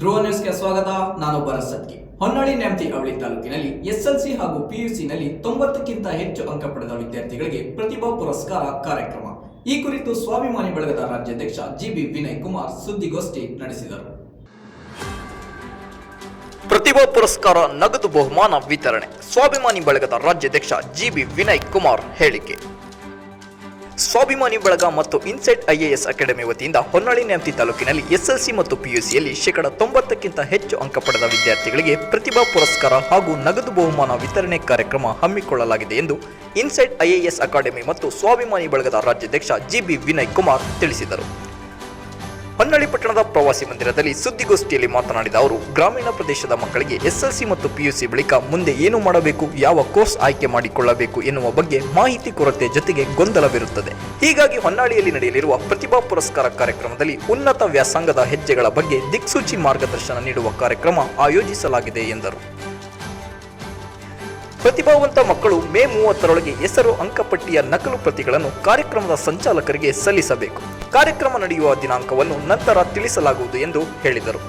ಧ್ರುವ ನ್ಯೂಸ್ಗೆ ಸ್ವಾಗತ ನಾನು ಭರತ್ ಹೊನ್ನಾಳಿ ನ್ಯಾಮತಿ ಅವಳಿ ತಾಲೂಕಿನಲ್ಲಿ ಎಸ್ಎಲ್ಸಿ ಹಾಗೂ ಪಿಯುಸಿನಲ್ಲಿ ತೊಂಬತ್ತಕ್ಕಿಂತ ಹೆಚ್ಚು ಅಂಕ ಪಡೆದ ವಿದ್ಯಾರ್ಥಿಗಳಿಗೆ ಪ್ರತಿಭಾ ಪುರಸ್ಕಾರ ಕಾರ್ಯಕ್ರಮ. ಈ ಕುರಿತು ಸ್ವಾಭಿಮಾನಿ ಬಳಗದ ರಾಜ್ಯಾಧ್ಯಕ್ಷ ಜಿಬಿ ವಿನಯ್ ಕುಮಾರ್ ಸುದ್ದಿಗೋಷ್ಠಿ ನಡೆಸಿದರು. ಪ್ರತಿಭಾ ಪುರಸ್ಕಾರ, ನಗದು ಬಹುಮಾನ ವಿತರಣೆ. ಸ್ವಾಭಿಮಾನಿ ಬಳಗದ ರಾಜ್ಯಾಧ್ಯಕ್ಷ ಜಿಬಿ ವಿನಯ್ ಕುಮಾರ್ ಹೇಳಿಕೆ. ಸ್ವಾಭಿಮಾನಿ ಬಳಗ ಮತ್ತು ಇನ್ಸೆಟ್ ಐಎಎಸ್ ಅಕಾಡೆಮಿ ವತಿಯಿಂದ ಹೊನ್ನಾಳಿ ನ್ಯಾಮತಿ ತಾಲೂಕಿನಲ್ಲಿ ಎಸ್ಎಲ್ಸಿ ಮತ್ತು ಪಿಯುಸಿಯಲ್ಲಿ ಶೇಕಡ ತೊಂಬತ್ತಕ್ಕಿಂತ ಹೆಚ್ಚು ಅಂಕ ಪಡೆದ ವಿದ್ಯಾರ್ಥಿಗಳಿಗೆ ಪ್ರತಿಭಾ ಪುರಸ್ಕಾರ ಹಾಗೂ ನಗದು ಬಹುಮಾನ ವಿತರಣೆ ಕಾರ್ಯಕ್ರಮ ಹಮ್ಮಿಕೊಳ್ಳಲಾಗಿದೆ ಎಂದು ಇನ್ಸೆಟ್ ಐಎಎಸ್ ಅಕಾಡೆಮಿ ಮತ್ತು ಸ್ವಾಭಿಮಾನಿ ಬಳಗದ ರಾಜ್ಯಾಧ್ಯಕ್ಷ ಜಿಬಿ ವಿನಯ್ ಕುಮಾರ್ ತಿಳಿಸಿದರು. ಹೊನ್ನಳ್ಳಿ ಪಟ್ಟಣದ ಪ್ರವಾಸಿ ಮಂದಿರದಲ್ಲಿ ಸುದ್ದಿಗೋಷ್ಠಿಯಲ್ಲಿ ಮಾತನಾಡಿದ ಅವರು, ಗ್ರಾಮೀಣ ಪ್ರದೇಶದ ಮಕ್ಕಳಿಗೆ ಎಸ್ಎಲ್ಸಿ ಮತ್ತು ಪಿಯುಸಿ ಬಳಿಕ ಮುಂದೆ ಏನು ಮಾಡಬೇಕು, ಯಾವ ಕೋರ್ಸ್ ಆಯ್ಕೆ ಮಾಡಿಕೊಳ್ಳಬೇಕು ಎನ್ನುವ ಬಗ್ಗೆ ಮಾಹಿತಿ ಕೊರತೆ ಜೊತೆಗೆ ಗೊಂದಲವಿರುತ್ತದೆ. ಹೀಗಾಗಿ ಹೊನ್ನಾಳಿಯಲ್ಲಿ ನಡೆಯಲಿರುವ ಪ್ರತಿಭಾ ಪುರಸ್ಕಾರ ಕಾರ್ಯಕ್ರಮದಲ್ಲಿ ಉನ್ನತ ವ್ಯಾಸಂಗದ ಹೆಜ್ಜೆಗಳ ಬಗ್ಗೆ ದಿಕ್ಸೂಚಿ ಮಾರ್ಗದರ್ಶನ ನೀಡುವ ಕಾರ್ಯಕ್ರಮ ಆಯೋಜಿಸಲಾಗಿದೆ ಎಂದರು. ಪ್ರತಿಭಾವಂತ ಮಕ್ಕಳು ಮೇ ಮೂವತ್ತರೊಳಗೆ ಹೆಸರು, ಅಂಕಪಟ್ಟಿಯ ನಕಲು ಪ್ರತಿಗಳನ್ನು ಕಾರ್ಯಕ್ರಮದ ಸಂಚಾಲಕರಿಗೆ ಸಲ್ಲಿಸಬೇಕು. ಕಾರ್ಯಕ್ರಮ ನಡೆಯುವ ದಿನಾಂಕವನ್ನು ನಂತರ ತಿಳಿಸಲಾಗುವುದು ಎಂದು ಹೇಳಿದರು.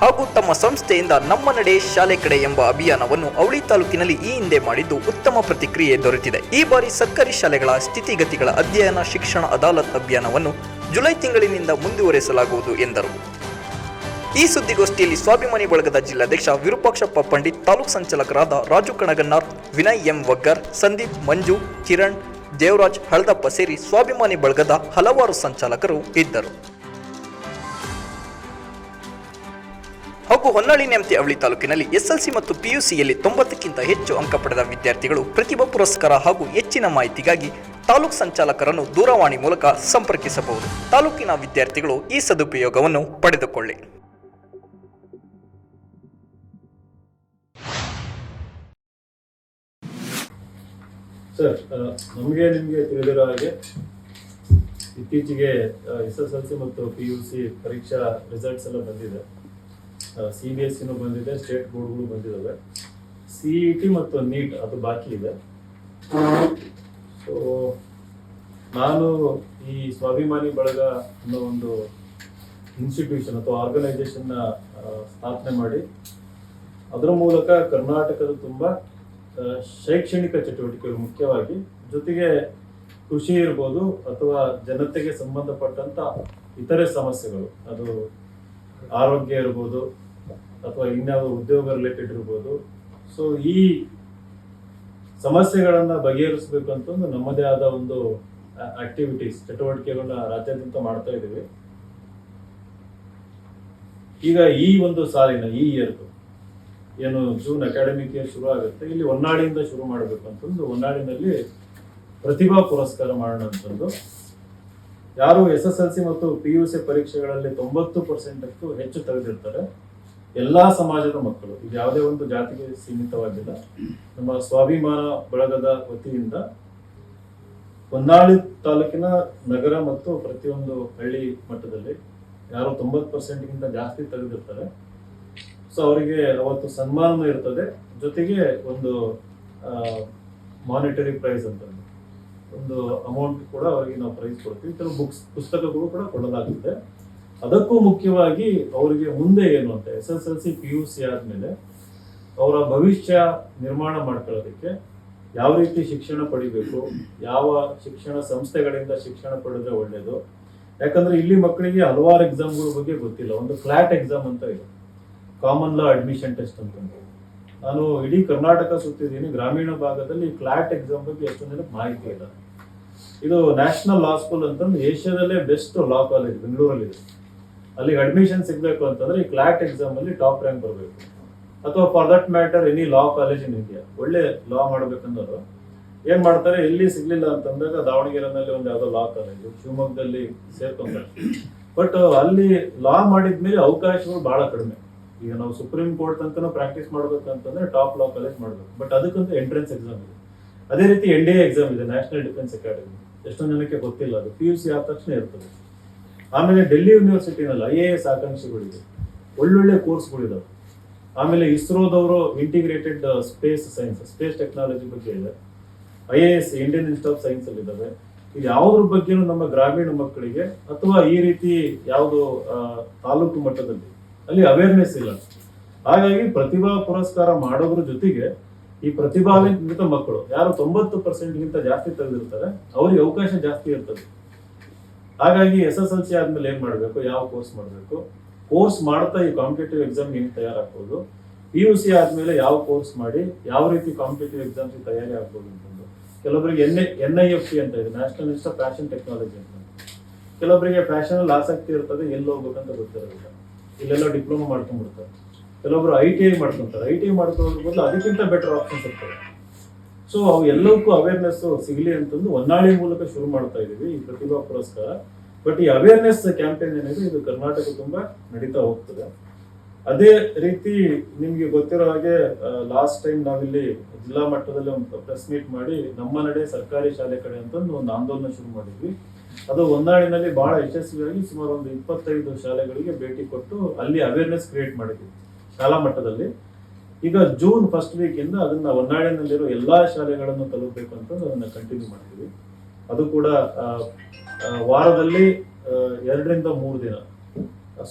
ಹಾಗೂ ತಮ್ಮ ಸಂಸ್ಥೆಯಿಂದ ನಮ್ಮ ನಡೆ ಶಾಲೆ ಕಡೆ ಎಂಬ ಅಭಿಯಾನವನ್ನು ಅವಳಿ ತಾಲೂಕಿನಲ್ಲಿ ಈ ಹಿಂದೆ ಮಾಡಿದ್ದು ಉತ್ತಮ ಪ್ರತಿಕ್ರಿಯೆ ದೊರೆತಿದೆ. ಈ ಬಾರಿ ಸರ್ಕಾರಿ ಶಾಲೆಗಳ ಸ್ಥಿತಿಗತಿಗಳ ಅಧ್ಯಯನ ಶಿಕ್ಷಣ ಅದಾಲತ್ ಅಭಿಯಾನವನ್ನು ಜುಲೈ ತಿಂಗಳಿನಿಂದ ಮುಂದುವರೆಸಲಾಗುವುದು ಎಂದರು. ಈ ಸುದ್ದಿಗೋಷ್ಠಿಯಲ್ಲಿ ಸ್ವಾಭಿಮಾನಿ ಬಳಗದ ಜಿಲ್ಲಾಧ್ಯಕ್ಷ ವಿರೂಪಾಕ್ಷಪ್ಪ ಪಂಡಿತ್, ತಾಲೂಕು ಸಂಚಾಲಕರಾದ ರಾಜು ಕಣಗನ್ನಾರ್, ವಿನಯ್ ಎಂ ವಗ್ಗರ್ ಸಂದೀಪ್, ಮಂಜು, ಕಿರಣ್, ದೇವರಾಜ್ ಹಳದಪ್ಪ ಸೇರಿ ಸ್ವಾಭಿಮಾನಿ ಬಳಗದ ಹಲವಾರು ಸಂಚಾಲಕರು ಇದ್ದರು. ಹಾಗೂ ಹೊನ್ನಾಳಿ ನೇಮತಿ ಅವಳಿ ತಾಲೂಕಿನಲ್ಲಿ ಎಸ್ಎಲ್ಸಿ ಮತ್ತು ಪಿಯುಸಿಯಲ್ಲಿ ತೊಂಬತ್ತಕ್ಕಿಂತ ಹೆಚ್ಚು ಅಂಕ ಪಡೆದ ವಿದ್ಯಾರ್ಥಿಗಳು ಪ್ರತಿಭಾ ಪುರಸ್ಕಾರ ಹಾಗೂ ಹೆಚ್ಚಿನ ಮಾಹಿತಿಗಾಗಿ ತಾಲೂಕು ಸಂಚಾಲಕರನ್ನು ದೂರವಾಣಿ ಮೂಲಕ ಸಂಪರ್ಕಿಸಬಹುದು. ತಾಲೂಕಿನ ವಿದ್ಯಾರ್ಥಿಗಳು ಈ ಸದುಪಯೋಗವನ್ನು ಪಡೆದುಕೊಳ್ಳಿ. ಸರ್ ನಮಗೆ ನಿಮಗೆ ತಿಳಿದಿರೋ ಹಾಗೆ ಇತ್ತೀಚೆಗೆ ಎಸ್ ಎಸ್ ಎಲ್ ಸಿ ಮತ್ತು ಪಿ ಯು ಸಿ ಪರೀಕ್ಷಾ ರಿಸಲ್ಟ್ಸ್ ಎಲ್ಲ ಬಂದಿದೆ. ಸಿ ಬಿ ಎಸ್ ಸಿನೂ ಬಂದಿದೆ ಸ್ಟೇಟ್ ಬೋರ್ಡ್ಗಳು ಬಂದಿದ್ದಾವೆ ಸಿ ಇ ಟಿ ಮತ್ತು ನೀಟ್ ಅದು ಬಾಕಿ ಇದೆ. ಸೊ ನಾನು ಈ ಸ್ವಾಭಿಮಾನಿ ಬಳಗ ಅನ್ನೋ ಒಂದು ಇನ್ಸ್ಟಿಟ್ಯೂಷನ್ ಅಥವಾ ಆರ್ಗನೈಸೇಷನ್ನ ಸ್ಥಾಪನೆ ಮಾಡಿ, ಅದರ ಮೂಲಕ ಕರ್ನಾಟಕದ ತುಂಬ ಶೈಕ್ಷಣಿಕ ಚಟುವಟಿಕೆಗಳು ಮುಖ್ಯವಾಗಿ ಜೊತೆಗೆ ಕೃಷಿ ಇರ್ಬೋದು ಅಥವಾ ಜನತೆಗೆ ಸಂಬಂಧಪಟ್ಟಂತ ಇತರೆ ಸಮಸ್ಯೆಗಳು. ಅದು ಆರೋಗ್ಯ ಇರ್ಬೋದು ಅಥವಾ ಇನ್ಯಾವ ಉದ್ಯೋಗ ರಿಲೇಟೆಡ್ ಇರ್ಬೋದು. ಸೊ ಈ ಸಮಸ್ಯೆಗಳನ್ನ ಬಗೆಹರಿಸಬೇಕು ಅಂತಂದು ನಮ್ಮದೇ ಆದ ಒಂದು ಆಕ್ಟಿವಿಟೀಸ್ ಚಟುವಟಿಕೆಗಳನ್ನ ರಾಜ್ಯಾದ್ಯಂತ ಮಾಡ್ತಾ ಇದ್ದೀವಿ. ಈಗ ಈ ಒಂದು ಸಾಲಿನ, ಈ ಇಯರ್ದು ಏನು ಜೂನ್ ಅಕಾಡೆಮಿಕ್ ಇಯರ್ ಶುರು ಆಗುತ್ತೆ. ಇಲ್ಲಿ ಹೊನ್ನಾಳಿಯಿಂದ ಶುರು ಮಾಡಬೇಕು ಅಂತಂದು ಹೊನ್ನಾಳಿನಲ್ಲಿ ಪ್ರತಿಭಾ ಪುರಸ್ಕಾರ ಮಾಡೋಣ ಅಂತಂದು. ಯಾರು ಎಸ್ ಎಸ್ ಎಲ್ ಸಿ ಮತ್ತು ಪಿ ಯು ಸಿ ಪರೀಕ್ಷೆಗಳಲ್ಲಿ ತೊಂಬತ್ತು ಪರ್ಸೆಂಟ್ ಅಷ್ಟು ಹೆಚ್ಚು ತೆಗೆದಿರ್ತಾರೆ ಎಲ್ಲ ಸಮಾಜದ ಮಕ್ಕಳು, ಇದು ಯಾವುದೇ ಒಂದು ಜಾತಿಗೆ ಸೀಮಿತವಾಗಿಲ್ಲ. ನಮ್ಮ ಸ್ವಾಭಿಮಾನ ಬಳಗದ ವತಿಯಿಂದ ಹೊನ್ನಾಳಿ ತಾಲೂಕಿನ ನಗರ ಮತ್ತು ಪ್ರತಿಯೊಂದು ಹಳ್ಳಿ ಮಟ್ಟದಲ್ಲಿ ಯಾರು ತೊಂಬತ್ತು ಪರ್ಸೆಂಟ್ಗಿಂತ ಜಾಸ್ತಿ ತೆಗೆದಿರ್ತಾರೆ ಸೊ ಅವರಿಗೆ ಅವತ್ತು ಸನ್ಮಾನ ಇರ್ತದೆ. ಜೊತೆಗೆ ಒಂದು ಮಾನಿಟರಿ ಪ್ರೈಸ್ ಅಂತ ಒಂದು ಅಮೌಂಟ್ ಕೂಡ ಅವರಿಗೆ ನಾವು ಪ್ರೈಸ್ ಕೊಡ್ತೀವಿ. ಕೆಲವು ಬುಕ್ಸ್ ಪುಸ್ತಕಗಳು ಕೂಡ ಕೊಡಲಾಗುತ್ತೆ. ಅದಕ್ಕೂ ಮುಖ್ಯವಾಗಿ ಅವರಿಗೆ ಮುಂದೆ ಏನು ಅಂತ S S L C P U C ಆದಮೇಲೆ ಅವರ ಭವಿಷ್ಯ ನಿರ್ಮಾಣ ಮಾಡ್ಕೊಳ್ಳೋದಕ್ಕೆ ಯಾವ ರೀತಿ ಶಿಕ್ಷಣ ಪಡಿಬೇಕು, ಯಾವ ಶಿಕ್ಷಣ ಸಂಸ್ಥೆಗಳಿಂದ ಶಿಕ್ಷಣ ಪಡೆದ್ರೆ ಒಳ್ಳೆಯದು ಯಾಕಂದ್ರೆ ಇಲ್ಲಿ ಮಕ್ಕಳಿಗೆ ಹಲವಾರು ಎಕ್ಸಾಮ್ಗಳ ಬಗ್ಗೆ ಗೊತ್ತಿಲ್ಲ. ಒಂದು ಫ್ಲಾಟ್ ಎಕ್ಸಾಮ್ ಅಂತ ಇದೆ. ಕಾಮನ್ ಲಾ ಅಡ್ಮಿಷನ್ ಟೆಸ್ಟ್ ಅಂತ ನಾನು ಇಡೀ ಕರ್ನಾಟಕ ಸುತ್ತಿದ್ದೀನಿ, ಗ್ರಾಮೀಣ ಭಾಗದಲ್ಲಿ ಕ್ಲಾಟ್ ಎಕ್ಸಾಮ್ ಬಗ್ಗೆ ಎಷ್ಟೊಂದು ಜನಕ್ಕೆ ಮಾಹಿತಿ ಇಲ್ಲ. ಇದು ನ್ಯಾಷನಲ್ ಲಾ ಸ್ಕೂಲ್ ಅಂತಂದ್ರೆ ಏಷ್ಯಾದಲ್ಲೇ ಬೆಸ್ಟ್ ಲಾ ಕಾಲೇಜ್ ಬೆಂಗಳೂರಲ್ಲಿ ಇದೆ. ಅಲ್ಲಿಗೆ ಅಡ್ಮಿಷನ್ ಸಿಗಬೇಕು ಅಂತಂದ್ರೆ ಈ ಕ್ಲಾಟ್ ಎಕ್ಸಾಮ್ ಅಲ್ಲಿ ಟಾಪ್ ರ್ಯಾಂಕ್ ಬರಬೇಕು. ಅಥವಾ for that matter any law college in India ಒಳ್ಳೆ ಲಾ ಮಾಡ್ಬೇಕಂದ್ರೆ ಏನ್ ಮಾಡ್ತಾರೆ, ಎಲ್ಲಿ ಸಿಗ್ಲಿಲ್ಲ ಅಂತಂದಾಗ ದಾವಣಗೆರೆನಲ್ಲಿ ಒಂದು ಯಾವ್ದೋ ಲಾ ಕಾಲೇಜು ಶಿವಮೊಗ್ಗದಲ್ಲಿ ಸೇರ್ಕೊಂಡ್ರೆ ಬಟ್ ಅಲ್ಲಿ ಲಾ ಮಾಡಿದ್ಮೇಲೆ ಅವಕಾಶಗಳು ಬಹಳ ಕಡಿಮೆ. ಈಗ ನಾವು ಸುಪ್ರೀಂ ಕೋರ್ಟ್ ತನಕ ಪ್ರಾಕ್ಟೀಸ್ ಮಾಡ್ಬೇಕಂತಂದ್ರೆ ಟಾಪ್ ಲಾ ಕಾಲೇಜ್ ಮಾಡಬೇಕು. ಬಟ್ ಅದಕ್ಕಂತ ಎಂಟ್ರೆನ್ಸ್ ಎಕ್ಸಾಮ್ ಇದೆ. ಅದೇ ರೀತಿ ಎನ್ ಡಿ ಎ ಎಕ್ಸಾಮ್ ಇದೆ ನ್ಯಾಷನಲ್ ಡಿಫೆನ್ಸ್ ಅಕಾಡೆಮಿ ಎಷ್ಟೊಂದು ಜನಕ್ಕೆ ಗೊತ್ತಿಲ್ಲ ಅದು. ಪಿ ಯು ಸಿ ಆದ ತಕ್ಷಣ ಇರ್ತದೆ. ಆಮೇಲೆ ಡೆಲ್ಲಿ ಯೂನಿವರ್ಸಿಟಿನಲ್ಲಿ ಐ ಎ ಎಸ್ ಆಕಾಂಕ್ಷಿಗಳಿದೆ. ಒಳ್ಳೊಳ್ಳೆ ಕೋರ್ಸ್ಗಳಿದಾವೆ ಆಮೇಲೆ ಇಸ್ರೋದವರು integrated space science space technology ಬಗ್ಗೆ ಇದೆ. I A S Indian institute of science ಅಲ್ಲಿ ಇದಾವೆ ಇದು ಯಾವುದ್ರ ಬಗ್ಗೆನೂ ನಮ್ಮ ಗ್ರಾಮೀಣ ಮಕ್ಕಳಿಗೆ ಅಥವಾ ಈ ರೀತಿ ಯಾವುದು ತಾಲೂಕು ಮಟ್ಟದಲ್ಲಿ ಅಲ್ಲಿ ಅವೇರ್ನೆಸ್ ಇಲ್ಲ. ಹಾಗಾಗಿ ಪ್ರತಿಭಾ ಪುರಸ್ಕಾರ ಮಾಡೋದ್ರ ಜೊತೆಗೆ ಈ ಪ್ರತಿಭಾನ್ವಿತ ಮಕ್ಕಳು, ಯಾರು ತೊಂಬತ್ತು ಪರ್ಸೆಂಟ್ ಗಿಂತ ಜಾಸ್ತಿ ತೆಗೆದಿರ್ತಾರೆ, ಅವರಿಗೆ ಅವಕಾಶ ಜಾಸ್ತಿ ಇರ್ತದೆ. ಹಾಗಾಗಿ ಎಸ್ ಎಸ್ ಎಲ್ ಸಿ ಆದ್ಮೇಲೆ ಏನ್ ಮಾಡ್ಬೇಕು, ಯಾವ ಕೋರ್ಸ್ ಮಾಡ್ಬೇಕು? ಕೋರ್ಸ್ ಮಾಡ್ತಾ ಈ ಕಾಂಪಿಟೇಟಿವ್ ಎಕ್ಸಾಮ್ ಹೆಂಗೆ ತಯಾರಾಗ್ಬೋದು. ಪಿ ಯು ಸಿ ಆದ್ಮೇಲೆ ಯಾವ ಕೋರ್ಸ್ ಮಾಡಿ, ಯಾವ ರೀತಿ ಕಾಂಪಿಟೇಟಿವ್ ಎಕ್ಸಾಮ್ಸ್ ತಯಾರಿ ಆಗ್ಬೋದು ಅಂತಂದು. ಕೆಲವೊಬ್ಬರಿಗೆ N N I F T ಅಂತ ಇದೆ ನ್ಯಾಷನಲ್ ಇನ್ಸ್ಟಿಟ್ಯೂಟ್ ಫ್ಯಾಷನ್ ಟೆಕ್ನಾಲಜಿ ಅಂತ. ಕೆಲವೊಬ್ಬರಿಗೆ ಫ್ಯಾಷನ್ ಅಲ್ಲಿ ಆಸಕ್ತಿ ಇರ್ತದೆ, ಎಲ್ಲಿ ಹೋಗ್ಬೇಕಂತ ಗೊತ್ತಿರೋದಿಲ್ಲ ಇಲ್ಲೆಲ್ಲ ಡಿಪ್ಲೊಮಾ ಮಾಡ್ಕೊಂಡ್ಬಿಡ್ತಾರೆ. ಕೆಲವೊಬ್ರು ಐ ಟಿ ಐ ಮಾಡ್ಕೊಂತಾರೆ. ಐ ಟಿ ಐ ಮಾಡ್ಕೊಂಡು ಬದಲು ಅದಕ್ಕಿಂತ ಬೆಟರ್ ಆಪ್ಷನ್ಸ್ ಇರ್ತವೆ. ಸೊ ಅವು ಎಲ್ಲಕ್ಕೂ ಅವೇರ್ನೆಸ್ ಸಿಗಲಿ ಅಂತಂದು ಹೊನ್ನಾಳಿ ಮೂಲಕ ಶುರು ಮಾಡ್ತಾ ಇದೀವಿ ಈ ಪ್ರತಿಭಾ ಪುರಸ್ಕಾರ. ಬಟ್ ಈ ಅವೇರ್ನೆಸ್ ಕ್ಯಾಂಪೇನ್ ಏನಿದೆ, ಇದು ಕರ್ನಾಟಕ ತುಂಬಾ ನಡೀತಾ ಹೋಗ್ತದೆ. ಅದೇ ರೀತಿ ನಿಮ್ಗೆ ಗೊತ್ತಿರೋ ಹಾಗೆ ಲಾಸ್ಟ್ ಟೈಮ್ ನಾವಿಲ್ಲಿ ಜಿಲ್ಲಾ ಮಟ್ಟದಲ್ಲಿ ಒಂದು ಪ್ರೆಸ್ ಮೀಟ್ ಮಾಡಿ ನಮ್ಮ ನಡೆ ಸರ್ಕಾರಿ ಶಾಲೆ ಕಡೆ ಅಂತಂದು ಒಂದು ಆಂದೋಲನ ಶುರು ಮಾಡಿದ್ವಿ. ಅದು ಹೊನ್ನಾಳಿನಲ್ಲಿ ಬಹಳ ಯಶಸ್ವಿಯಾಗಿ ಸುಮಾರು ಒಂದು ಇಪ್ಪತ್ತೈದು ಶಾಲೆಗಳಿಗೆ ಭೇಟಿ ಕೊಟ್ಟು ಅಲ್ಲಿ ಅವೇರ್ನೆಸ್ ಕ್ರಿಯೇಟ್ ಮಾಡಿದ್ವಿ, ಶಾಲಾ ಮಟ್ಟದಲ್ಲಿ. ಈಗ ಜೂನ್ ಫಸ್ಟ್ ವೀಕ್ ಇಂದ ಅದನ್ನ ಹೊನ್ನಾಳಿನಲ್ಲಿರೋ ಎಲ್ಲಾ ಶಾಲೆಗಳನ್ನು ತಲುಪಬೇಕು ಅಂತ ಅದನ್ನ ಕಂಟಿನ್ಯೂ ಮಾಡಿದ್ವಿ ಅದು ಕೂಡ ವಾರದಲ್ಲಿ ಎರಡರಿಂದ ಮೂರು ದಿನ.